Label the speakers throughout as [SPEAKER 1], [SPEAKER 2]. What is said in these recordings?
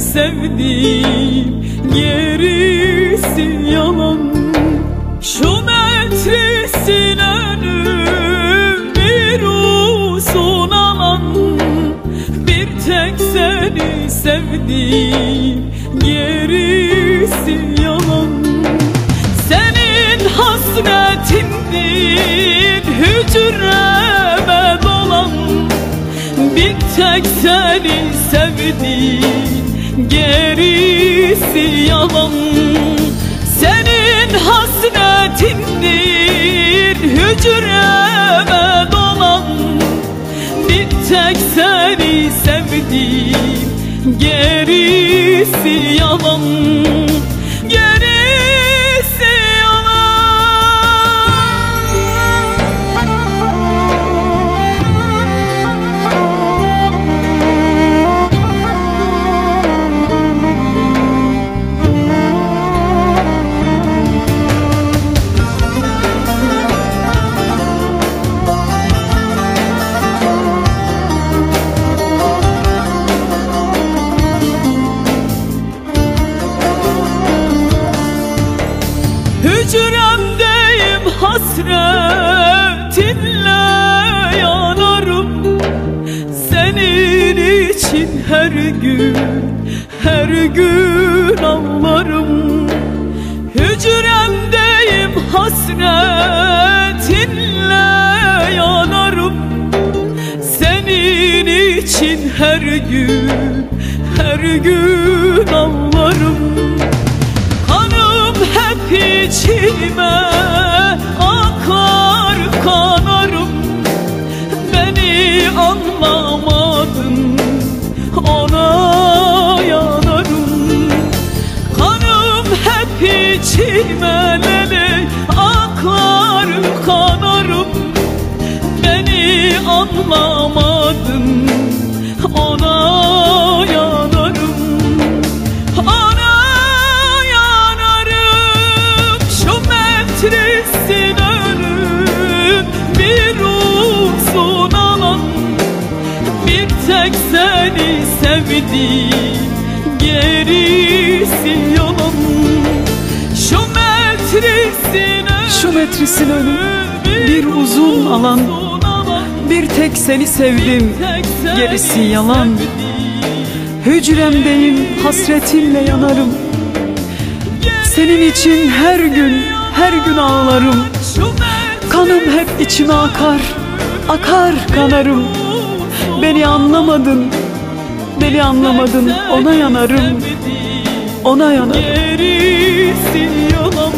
[SPEAKER 1] sevdim Gerisi yalan. Şu metresin önü Bir uzun alan. Bir tek seni sevdim Gerisi yalan. Senin hasretindir Hücreme dolan bir tek seni sevdim Gerisi yalan. Senin hasretindir Hücreme dolan Bir tek seni sevdim Gerisi yalan için her gün, her gün ağlarım. Hücremdeyim hasretinle yanarım. Senin için her gün, her gün ağlarım. Kanım hep içime lele akar kanarım. Beni anlamadın ona yanarım. Ana yanarım şu metresin önüm Bir uzun alan. Bir tek seni sevdim Gerisi yalan Şu metresin
[SPEAKER 2] önüm bir uzun alan. Bir tek seni sevdim gerisi yalan. Hücremdeyim hasretinle yanarım. Senin için her gün her gün ağlarım. Kanım hep içime akar Akar kanarım. Beni anlamadın Beni anlamadın. Ona yanarım Ona yanarım.
[SPEAKER 1] Gerisi yalan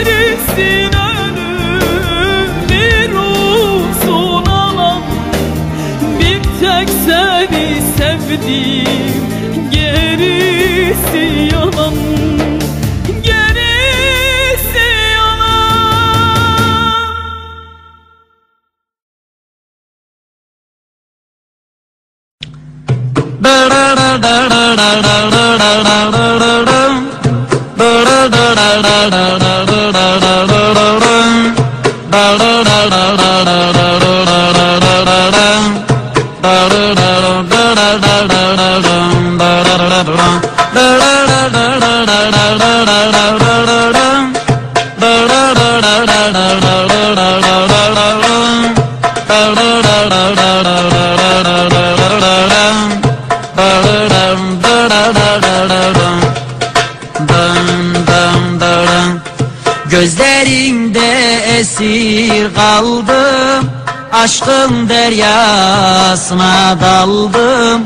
[SPEAKER 1] metresin önüm Bir uzun alan Bir tek seni sevdim Gerisi yalan. Gerisi yalan
[SPEAKER 3] Gözlerinde esir kaldım. Aşkın deryasına daldım.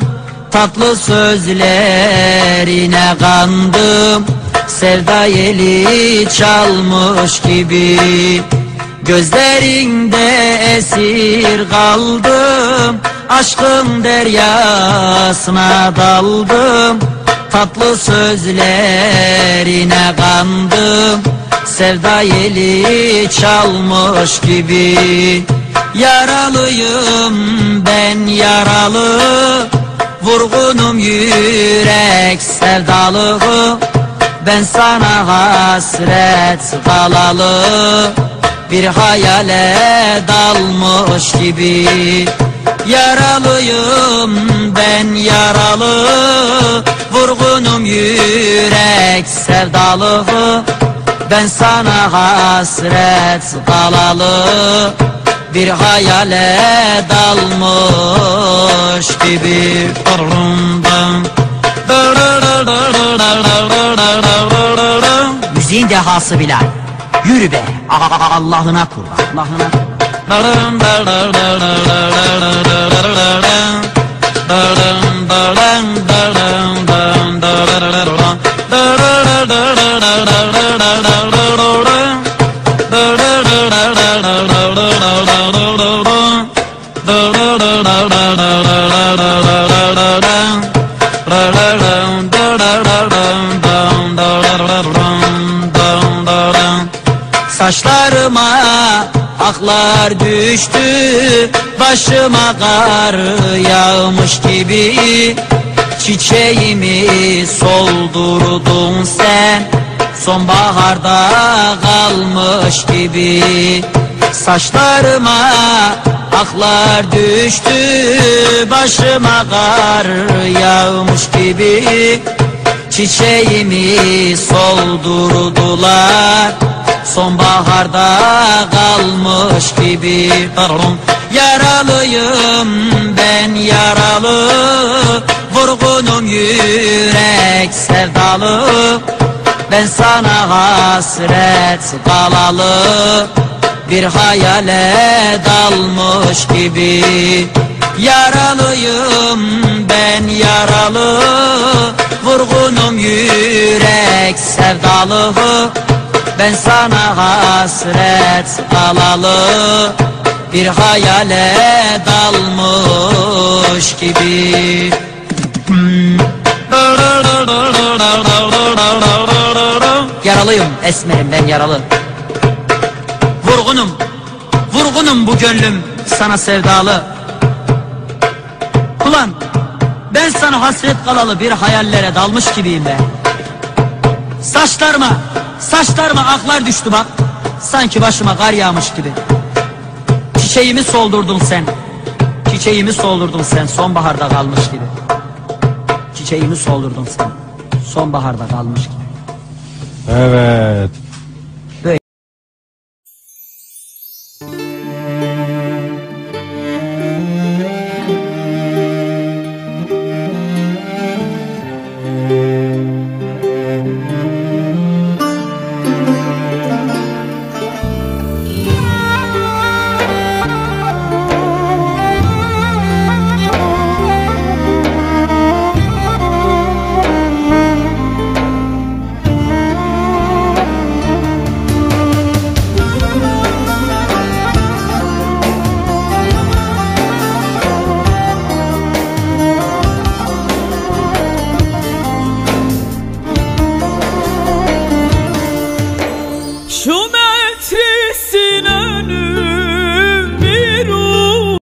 [SPEAKER 3] Tatlı sözlerine kandım. Sevda yeli çalmış gibi Gözlerinde esir kaldım. Aşkın deryasına daldım Tatlı sözlerine kandım. Sevda yeli çalmış gibi. Yaralıyım ben yaralı. Vurgunum yürek sevdalı Ben sana hasret kalalı. Bir hayale dalmış gibi. Yaralıyım ben yaralı Vurgunum yürek sevdalı Ben sana hasret kalalı Bir hayale dalmış gibi Müziğin dehası Bilal Yürü be Allah'ına kurban. Allah'ına Saçlarıma aklar düştü Başıma kar yağmış gibi. Çiçeğimi soldurdun sen Sonbaharda kalmış gibi. Saçlarıma aklar düştü Başıma kar yağmış gibi Çiçeğimi soldurdular. Sonbaharda kalmış gibi Yaralıyım ben yaralı Vurgunum yürek sevdalı. Ben sana hasret kalalı Bir hayale dalmış gibi Yaralıyım ben yaralı Vurgunum yürek sevdalı. Ben sana hasret kalalı Bir hayale dalmış gibi. Yaralıyım esmerim ben yaralı. Vurgunum Vurgunum bu gönlüm sana sevdalı ben sana hasret kalalı bir hayallere dalmış gibiyim ben Saçlarıma Saçlarıma aklar düştü bak. Sanki başıma kar yağmış gibi. Çiçeğimi soldurdun sen. Çiçeğimi soldurdun sen. Sonbaharda kalmış gibi. Çiçeğimi soldurdun sen. Sonbaharda kalmış gibi.
[SPEAKER 4] Evet.